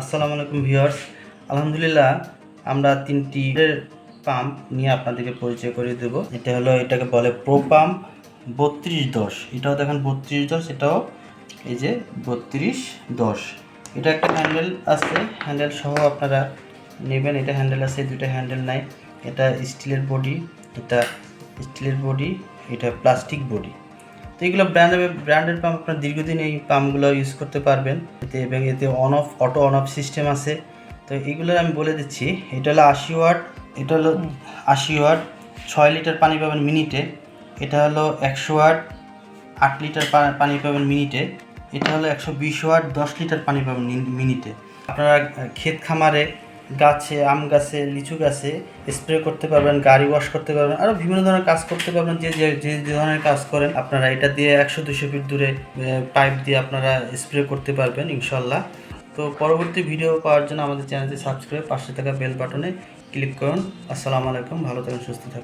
আসসালামু আলাইকুম ভিউয়ার্স। আলহামদুলিল্লাহ, আমরা তিনটি পাম্প নিয়ে আপনাদেরকে পরিচয় করিয়ে দেব। এটা হলো, এটাকে বলে প্রো পাম্প বত্রিশ দশ। এটাও দেখেন বত্রিশ দশ, এটাও এই যে বত্রিশ দশ। এটা একটা হ্যান্ডেল আছে হ্যান্ডেল সহ আপনারা নেবেন। এটা হ্যান্ডেল আছে দুটো হ্যান্ডেল নাই। এটা স্টিলের বডি এটা স্টিলের বডি এটা প্লাস্টিক বডি তো এগুলো ব্র্যান্ডের ব্র্যান্ডের পাম্প আপনার দীর্ঘদিন এই পাম্পগুলো ইউজ করতে পারবেন। এতে এবং এতে on off auto on off system আছে। তো এগুলো আমি বলে দিচ্ছি, এটা হলো আশি ওয়াট এটা হলো আশি ওয়াট ছয় লিটার পানি পাবেন মিনিটে। এটা হলো একশো ওয়াট আট লিটার পানি পাবেন মিনিটে। এটা হলো একশো বিশ ওয়াট দশ লিটার পানি পাবেন মিনিটে। আপনারা ক্ষেত খামারে গাছে, আম গাছে, লিচু গাছে স্প্রে করতে পারবেন, গাড়ি ওয়াশ করতে পারবেন আরও বিভিন্ন ধরনের কাজ করতে পারবেন, যে যে যে ধরনের কাজ করেন, আপনারা এটা দিয়ে একশো, দুশো ফিট দূরে পাইপ দিয়ে আপনারা স্প্রে করতে পারবেন, ইনশাল্লাহ। তো পরবর্তী ভিডিও পাওয়ার জন্য আমাদের চ্যানেলটি সাবস্ক্রাইব পাশে থাকা বেল বাটনে ক্লিক করুন। আসসালামু আলাইকুম, ভালো থাকুন, সুস্থ থাকুন।